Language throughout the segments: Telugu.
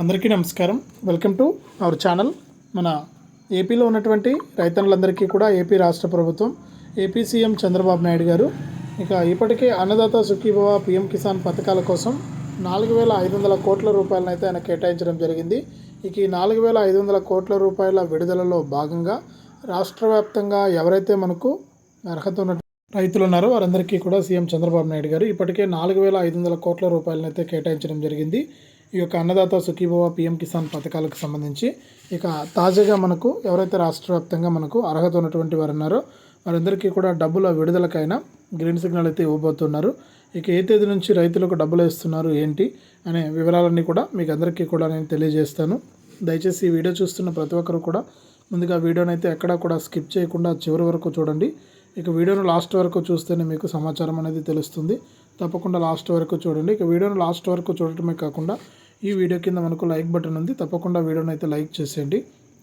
అందరికీ నమస్కారం. Welcome to our channel. మన ఏపీలో ఉన్నటువంటి రైతన్నులందరికీ కూడా ఏపీ రాష్ట్ర ప్రభుత్వం ఏపీ సీఎం చంద్రబాబు నాయుడు గారు ఇక ఇప్పటికే అన్నదాత సుఖీభవ పిఎం కిసాన్ పథకాల కోసం నాలుగు వేల ఐదు వందల కోట్ల రూపాయలను అయితే ఆయన కేటాయించడం జరిగింది. ఇక ఈ నాలుగు వేల ఐదు వందల కోట్ల రూపాయల విడుదలలో భాగంగా రాష్ట్ర వ్యాప్తంగా ఎవరైతే మనకు అర్హత ఉన్న రైతులు ఉన్నారో వారందరికీ కూడా సీఎం చంద్రబాబు నాయుడు గారు ఇప్పటికే నాలుగు వేల ఐదు వందల కోట్ల రూపాయలను అయితే కేటాయించడం జరిగింది. ఈ యొక్క అన్నదాత సుఖీభవ పిఎం కిసాన్ పథకాలకు సంబంధించి ఇక తాజాగా మనకు ఎవరైతే రాష్ట్ర వ్యాప్తంగా మనకు అర్హత ఉన్నటువంటి వారు ఉన్నారో వారందరికీ కూడా డబ్బుల విడుదలకైనా గ్రీన్ సిగ్నల్ అయితే ఇవ్వబోతున్నారు. ఇక ఏ తేదీ నుంచి రైతులకు డబ్బులు ఇస్తున్నారు ఏంటి అనే వివరాలన్నీ కూడా మీకు అందరికీ కూడా నేను తెలియజేస్తాను. దయచేసి ఈ వీడియో చూస్తున్న ప్రతి ఒక్కరు కూడా ముందుగా వీడియోని అయితే ఎక్కడా కూడా స్కిప్ చేయకుండా చివరి వరకు చూడండి. ఇక వీడియోను లాస్ట్ వరకు చూస్తేనే మీకు సమాచారం అనేది తెలుస్తుంది. తప్పకుండా లాస్ట్ వరకు చూడండి. ఇక వీడియోను లాస్ట్ వరకు చూడటమే కాకుండా ఈ వీడియో కింద మనకు లైక్ బటన్ ఉంది. తప్పకుండా వీడియోని అయితే లైక్ చేసేయండి.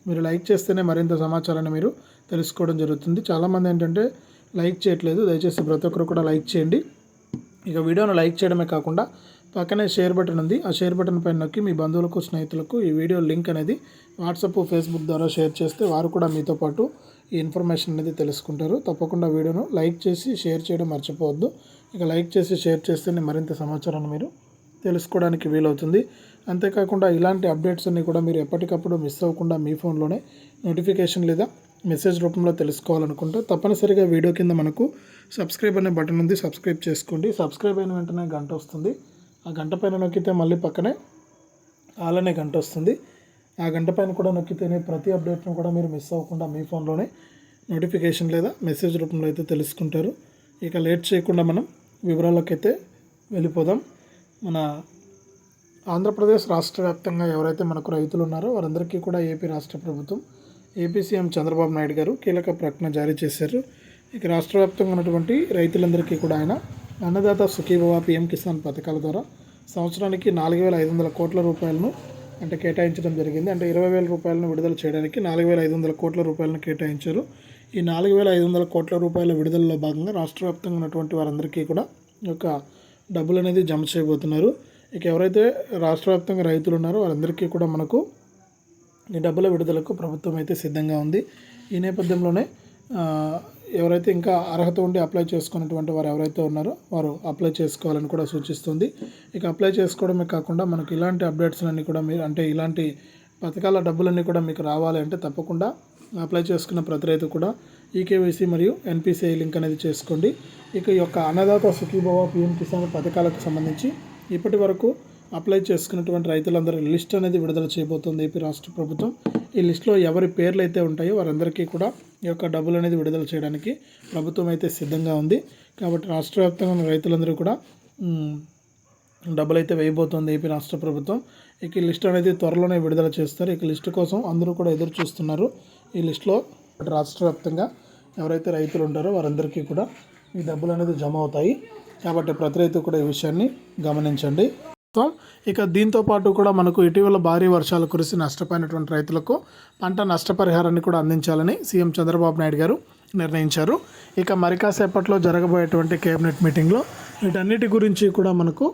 మీరు లైక్ చేస్తేనే మరింత సమాచారాన్ని మీరు తెలుసుకోవడం జరుగుతుంది. చాలామంది ఏంటంటే లైక్ చేయట్లేదు. దయచేసి ప్రతి ఒక్కరు కూడా లైక్ చేయండి. ఇక వీడియోను లైక్ చేయడమే కాకుండా పక్కనే షేర్ బటన్ ఉంది. ఆ షేర్ బటన్ పైన నొక్కి మీ బంధువులకు స్నేహితులకు ఈ వీడియో లింక్ అనేది వాట్సాప్ ఫేస్బుక్ ద్వారా షేర్ చేస్తే వారు కూడా మీతో పాటు ఈ ఇన్ఫర్మేషన్ అనేది తెలుసుకుంటారు. తప్పకుండా వీడియోను లైక్ చేసి షేర్ చేయడం మర్చిపోవద్దు. ఇక లైక్ చేసి షేర్ చేస్తేనే మరింత సమాచారాన్ని మీరు తెలుసుకోవడానికి వీలవుతుంది. అంతేకాకుండా ఇలాంటి అప్డేట్స్ అన్నీ కూడా మీరు ఎప్పటికప్పుడు మిస్ అవ్వకుండా మీ ఫోన్లోనే నోటిఫికేషన్ లేదా మెసేజ్ రూపంలో తెలుసుకోవాలనుకుంటే తప్పనిసరిగా వీడియో కింద మనకు సబ్స్క్రైబ్ అనే బటన్ ఉంది. సబ్స్క్రైబ్ చేసుకోండి. సబ్స్క్రైబ్ అయిన వెంటనే గంట వస్తుంది. ఆ గంట పైన నొక్కితే మళ్ళీ పక్కనే ఆల్ అనే గంట వస్తుంది. ఆ గంట పైన కూడా నొక్కితేనే ప్రతి అప్డేట్ను కూడా మీరు మిస్ అవ్వకుండా మీ ఫోన్లోనే నోటిఫికేషన్ లేదా మెసేజ్ రూపంలో అయితే తెలుసుకుంటారు. ఇక లేట్ చేయకుండా మనం వివరాల్లోకి అయితే వెళ్ళిపోదాం. మన ఆంధ్రప్రదేశ్ రాష్ట్ర వ్యాప్తంగా ఎవరైతే మనకు రైతులు ఉన్నారో వారందరికీ కూడా ఏపీ రాష్ట్ర ప్రభుత్వం ఏపీ సీఎం చంద్రబాబు నాయుడు గారు కీలక ప్రకటన జారీ చేశారు. ఇక రాష్ట్ర వ్యాప్తంగా ఉన్నటువంటి రైతులందరికీ కూడా ఆయన అన్నదాత సుఖీభవ పిఎం కిసాన్ పథకాల ద్వారా సంవత్సరానికి నాలుగు వేల ఐదు వందల కోట్ల రూపాయలను అంటే కేటాయించడం జరిగింది. అంటే ఇరవై వేల రూపాయలను విడుదల చేయడానికి నాలుగు వేల ఐదు వందల కోట్ల రూపాయలను కేటాయించారు. ఈ నాలుగు వేల ఐదు వందల కోట్ల రూపాయల విడుదలలో భాగంగా రాష్ట్ర వ్యాప్తంగా ఉన్నటువంటి వారందరికీ కూడా ఒక డబ్బులు అనేది జమ చేయబోతున్నారు. ఇక ఎవరైతే రాష్ట్ర వ్యాప్తంగా రైతులు ఉన్నారో వారందరికీ కూడా మనకు ఈ డబ్బుల విడుదలకు ప్రభుత్వం అయితే సిద్ధంగా ఉంది. ఈ నేపథ్యంలోనే ఎవరైతే ఇంకా అర్హత ఉండి అప్లై చేసుకున్నటువంటి వారు ఎవరైతే ఉన్నారో వారు అప్లై చేసుకోవాలని కూడా సూచిస్తుంది. ఇక అప్లై చేసుకోవడమే కాకుండా మనకు ఇలాంటి అప్డేట్స్ అన్నీ కూడా మీరు అంటే ఇలాంటి పథకాల డబ్బులన్నీ కూడా మీకు రావాలి అంటే తప్పకుండా అప్లై చేసుకున్న ప్రతి రైతు కూడా ఈకేవైసీ మరియు ఎన్పిసిఐ లింక్ అనేది చేసుకోండి. ఇక ఈ యొక్క అన్నదాత సుఖీభవ పిఎం కిసాన్ పథకాలకు సంబంధించి ఇప్పటి వరకు అప్లై చేసుకున్నటువంటి రైతులందరి లిస్ట్ అనేది విడుదల చేయబోతోంది ఏపీ రాష్ట్ర ప్రభుత్వం. ఈ లిస్టులో ఎవరి పేర్లు అయితే ఉంటాయో వారందరికీ కూడా ఈ యొక్క డబ్బులు అనేది విడుదల చేయడానికి ప్రభుత్వం అయితే సిద్ధంగా ఉంది. కాబట్టి రాష్ట్ర వ్యాప్తంగా రైతులందరూ కూడా డబ్బులు అయితే వేయబోతోంది ఏపీ రాష్ట్ర ప్రభుత్వం. ఇక ఈ లిస్ట్ అనేది త్వరలోనే విడుదల చేస్తారు. ఇక లిస్టు కోసం అందరూ కూడా ఎదురు చూస్తున్నారు. ఈ లిస్టులో రాష్ట్ర వ్యాప్తంగా ఎవరైతే రైతులు ఉంటారో వారందరికీ కూడా ఈ డబ్బులు అనేది జమ అవుతాయి. కాబట్టి ప్రతి రైతు కూడా ఈ విషయాన్ని గమనించండి. సో ఇక దీంతో పాటు కూడా మనకు ఇటీవల భారీ వర్షాలు కురిసి నష్టపోయినటువంటి రైతులకు పంట నష్టపరిహారాన్ని కూడా అందించాలని సీఎం చంద్రబాబు నాయుడు గారు నిర్ణయించారు. ఇక మరికాసేపట్లో జరగబోయేటువంటి కేబినెట్ మీటింగ్లో వీటన్నిటి గురించి కూడా మనకు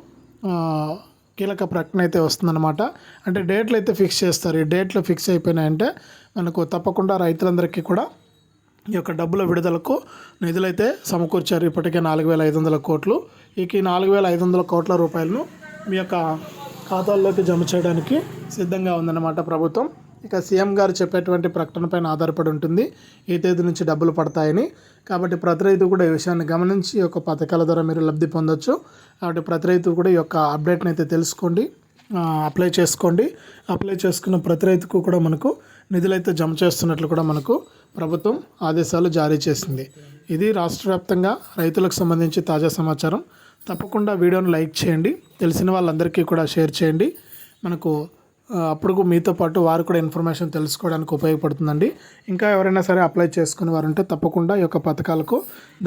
కీలక ప్రకటన అయితే వస్తుందన్నమాట. అంటే డేట్లు అయితే ఫిక్స్ చేస్తారు. ఈ డేట్లు ఫిక్స్ అయిపోయినాయంటే మనకు తప్పకుండా రైతులందరికీ కూడా ఈ యొక్క డబ్బుల విడుదలకు నిధులైతే సమకూర్చారు ఇప్పటికే నాలుగు వేల ఐదు వందల కోట్లు. ఇక ఈ నాలుగు వేల ఐదు వందల కోట్ల రూపాయలను మీ యొక్క ఖాతాల్లోకి జమ చేయడానికి సిద్ధంగా ఉందన్నమాట ప్రభుత్వం. ఇక సీఎం గారు చెప్పేటువంటి ప్రకటనపైన ఆధారపడి ఉంటుంది. ఏ తేదీ నుంచి డబ్బులు పడతాయని. కాబట్టి ప్రతి రైతు కూడా ఈ విషయాన్ని గమనించి ఈ యొక్క పథకాల ద్వారా మీరు లబ్ధి పొందొచ్చు. కాబట్టి ప్రతి రైతు కూడా ఈ యొక్క అప్డేట్ని అయితే తెలుసుకోండి. అప్లై చేసుకోండి. అప్లై చేసుకున్న ప్రతి రైతుకు కూడా మనకు నిధులైతే జమ చేస్తున్నట్లు కూడా మనకు ప్రభుత్వం ఆదేశాలు జారీ చేసింది. ఇది రాష్ట్ర వ్యాప్తంగా రైతులకు సంబంధించి తాజా సమాచారం. తప్పకుండా వీడియోను లైక్ చేయండి. తెలిసిన వాళ్ళందరికీ కూడా షేర్ చేయండి. మనకు అప్పుడు మీతో పాటు వారు కూడా ఇన్ఫర్మేషన్ తెలుసుకోవడానికి ఉపయోగపడుతుందండి. ఇంకా ఎవరైనా సరే అప్లై చేసుకునే వారు ఉంటే తప్పకుండా ఈ యొక్క పథకాలకు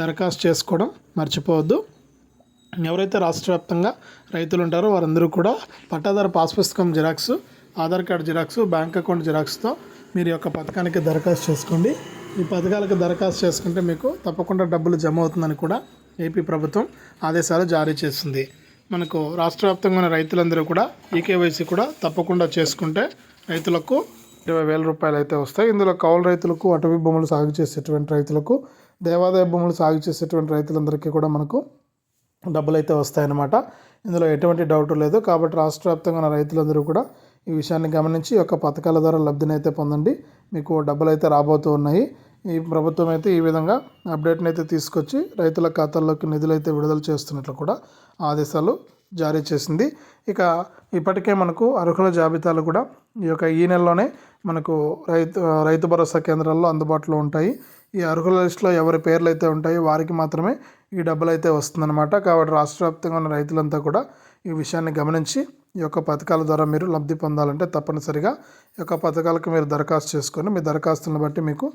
దరఖాస్తు చేసుకోవడం మర్చిపోవద్దు. ఎవరైతే రాష్ట్ర వ్యాప్తంగా రైతులు ఉంటారో వారందరూ కూడా పట్టాదారు పాస్ పుస్తకం xerox Aadhaar card xerox bank account జిరాక్స్తో మీరు యొక్క పథకానికి దరఖాస్తు చేసుకోండి. ఈ పథకాలకు దరఖాస్తు చేసుకుంటే మీకు తప్పకుండా డబ్బులు జమ అవుతుందని కూడా ఏపీ ప్రభుత్వం ఆదేశాలు జారీ చేస్తుంది. మనకు రాష్ట్ర వ్యాప్తంగా ఉన్న రైతులందరూ కూడా ఈకేవైసీ కూడా తప్పకుండా చేసుకుంటే రైతులకు ఇరవై వేల రూపాయలు అయితే వస్తాయి. ఇందులో కౌలు రైతులకు అటవీ భూములు సాగు చేసేటువంటి రైతులకు దేవాదాయ భూములు సాగు చేసేటువంటి రైతులందరికీ కూడా మనకు డబ్బులు అయితే వస్తాయన్నమాట. ఇందులో ఎటువంటి డౌట్ లేదు. కాబట్టి రాష్ట్ర వ్యాప్తంగా ఉన్న రైతులందరూ కూడా ఈ విషయాన్ని గమనించి ఒక యొక్క పథకాల ద్వారా లబ్ధినైతే పొందండి. మీకు డబ్బులు అయితే రాబోతూ ఉన్నాయి. ఈ ప్రభుత్వం అయితే ఈ విధంగా అప్డేట్ని అయితే తీసుకొచ్చి రైతుల ఖాతాల్లోకి నిధులు అయితే విడుదల చేస్తున్నట్లు కూడా ఆదేశాలు జారీ చేసింది. ఇక ఇప్పటికే మనకు అర్హుల జాబితాలు కూడా ఈ యొక్క ఈ నెలలోనే మనకు రైతు రైతు భరోసా కేంద్రాల్లో అందుబాటులో ఉంటాయి. ఈ అర్హుల లిస్టులో ఎవరి పేర్లు అయితే ఉంటాయో వారికి మాత్రమే ఈ డబ్బులు అయితే వస్తుందన్నమాట. కాబట్టి రాష్ట్ర వ్యాప్తంగా ఉన్న రైతులంతా కూడా ఈ విషయాన్ని గమనించి ఈ యొక్క పథకాల ద్వారా మీరు లబ్ధి పొందాలంటే తప్పనిసరిగా ఈ యొక్క పథకాలకు మీరు దరఖాస్తు చేసుకొని మీ దరఖాస్తులను బట్టి మీకు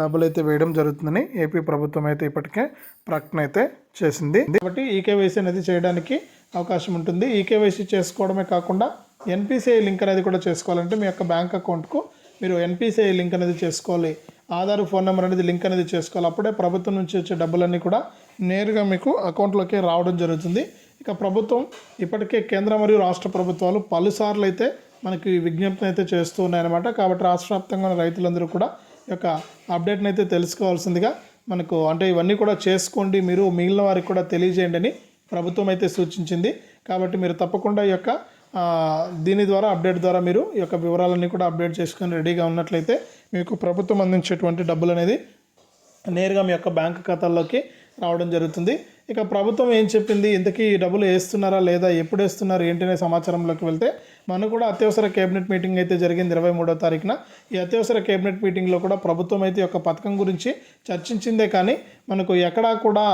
డబ్బులు అయితే వేయడం జరుగుతుందని ఏపీ ప్రభుత్వం అయితే ఇప్పటికే ప్రకటన అయితే చేసింది. కాబట్టి ఈకేవైసీ అనేది చేయడానికి అవకాశం ఉంటుంది. ఈకేవైసీ చేసుకోవడమే కాకుండా ఎన్పిసిఐ లింక్ అనేది కూడా చేసుకోవాలంటే మీ యొక్క బ్యాంక్ అకౌంట్కు మీరు ఎన్పిసిఐ లింక్ అనేది చేసుకోవాలి. ఆధార్ ఫోన్ నెంబర్ అనేది లింక్ అనేది చేసుకోవాలి. అప్పుడే ప్రభుత్వం నుంచి వచ్చే డబ్బులన్నీ కూడా నేరుగా మీకు అకౌంట్లోకి రావడం జరుగుతుంది. ఇక ప్రభుత్వం ఇప్పటికే కేంద్ర మరియు రాష్ట్ర ప్రభుత్వాలు పలుసార్లు అయితే మనకి విజ్ఞప్తి అయితే చేస్తూ ఉన్నాయన్నమాట. కాబట్టి రాష్ట్ర వ్యాప్తంగా ఉన్న రైతులందరూ కూడా ఈ యొక్క అప్డేట్ని అయితే తెలుసుకోవాల్సిందిగా మనకు అంటే ఇవన్నీ కూడా చేసుకోండి మీరు మిగిలిన వారికి కూడా తెలియజేయండి అని ప్రభుత్వం అయితే సూచించింది. కాబట్టి మీరు తప్పకుండా ఈ యొక్క దీని ద్వారా అప్డేట్ ద్వారా మీరు ఈ యొక్క వివరాలన్నీ కూడా అప్డేట్ చేసుకొని రెడీగా ఉన్నట్లయితే మీకు ప్రభుత్వం అందించేటువంటి డబ్బులు అనేది నేరుగా మీ యొక్క బ్యాంక్ ఖాతాల్లోకి రావడం జరుగుతుంది. ఇక ప్రభుత్వం ఏం చెప్పింది? ఇంతకీ డబ్బులు వేస్తున్నారా లేదా? ఎప్పుడు వేస్తున్నారు? ఏంటనే సమాచారంలోకి వెళ్తే మనకు కూడా అత్యవసర కేబినెట్ మీటింగ్ అయితే జరిగింది ఇరవై మూడో తారీఖున. ఈ అత్యవసర కేబినెట్ మీటింగ్లో కూడా ప్రభుత్వం అయితే ఒక యొక్క పథకం గురించి చర్చించిందే కానీ మనకు ఎక్కడా కూడా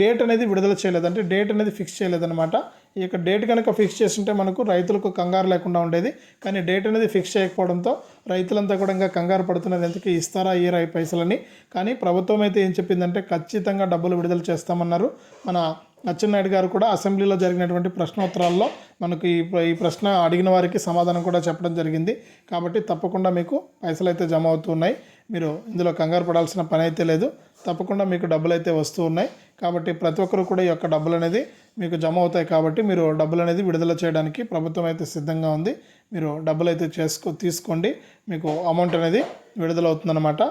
డేట్ అనేది విడుదల చేయలేదు. అంటే డేట్ అనేది ఫిక్స్ చేయలేదన్నమాట. ఈ యొక్క డేట్ కనుక ఫిక్స్ చేస్తుంటే మనకు రైతులకు కంగారు లేకుండా ఉండేది. కానీ డేట్ అనేది ఫిక్స్ చేయకపోవడంతో రైతులంతా కూడా ఇంకా కంగారు పడుతున్నారు. ఎందుకు ఇస్తారా ఇయరా ఈ పైసలని కానీ ప్రభుత్వం అయితే ఏం చెప్పిందంటే ఖచ్చితంగా డబ్బులు విడుదల చేస్తామన్నారు. మన అచ్చెన్నాయుడు గారు కూడా అసెంబ్లీలో జరిగినటువంటి ప్రశ్నోత్తరాల్లో మనకు ఈ ప్ర- ఈ ప్రశ్న అడిగిన వారికి సమాధానం కూడా చెప్పడం జరిగింది. కాబట్టి తప్పకుండా మీకు పైసలు అయితే జమ అవుతున్నాయి మీరు ఇందులో కంగారు పడాల్సిన పని అయితే లేదు. తప్పకుండా మీకు డబ్బులు అయితే వస్తూ ఉన్నాయి. కాబట్టి ప్రతి ఒక్కరు కూడా ఈ యొక్క డబ్బులు అనేది మీకు జమ అవుతాయి కాబట్టి మీరు డబ్బులు అనేది విడుదల చేయడానికి ప్రభుత్వం అయితే సిద్ధంగా ఉంది. మీరు డబ్బులు అయితే చేసుకో తీసుకోండి. మీకు అమౌంట్ అనేది విడుదల అవుతుందన్నమాట.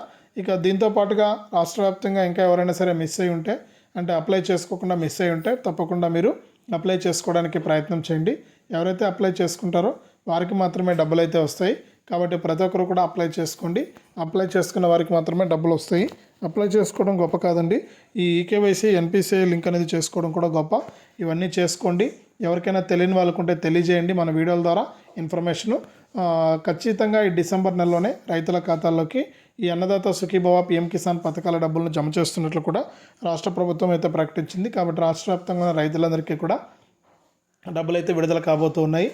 ఇక దీంతో పాటుగా రాష్ట్ర వ్యాప్తంగా ఇంకా ఎవరైనా సరే మిస్ అయి ఉంటే అంటే అప్లై చేసుకోకుండా మిస్ అయి ఉంటే తప్పకుండా మీరు అప్లై చేసుకోవడానికి ప్రయత్నం చేయండి. ఎవరైతే అప్లై చేసుకుంటారో వారికి మాత్రమే డబ్బులు అయితే వస్తాయి. కాబట్టి ప్రతి ఒక్కరు కూడా అప్లై చేసుకోండి. అప్లై చేసుకున్న వారికి మాత్రమే డబ్బులు వస్తాయి. అప్లై చేసుకోవడం గొప్ప కాదండి. ఈ ఈకేవైసీ ఎన్పిసిఐ లింక్ అనేది చేసుకోవడం కూడా గొప్ప. ఇవన్నీ చేసుకోండి. ఎవరికైనా తెలియని వాళ్ళకుంటే తెలియజేయండి మన వీడియోల ద్వారా ఇన్ఫర్మేషను. ఖచ్చితంగా ఈ డిసెంబర్ నెలలోనే రైతుల ఖాతాల్లోకి ఈ అన్నదాత సుఖీభవ పిఎం కిసాన్ పథకాల డబ్బులను జమ చేస్తున్నట్లు కూడా రాష్ట్ర ప్రభుత్వం అయితే ప్రకటించింది. కాబట్టి రాష్ట్ర వ్యాప్తంగా రైతులందరికీ కూడా డబ్బులు అయితే విడుదల కాబోతున్నాయి.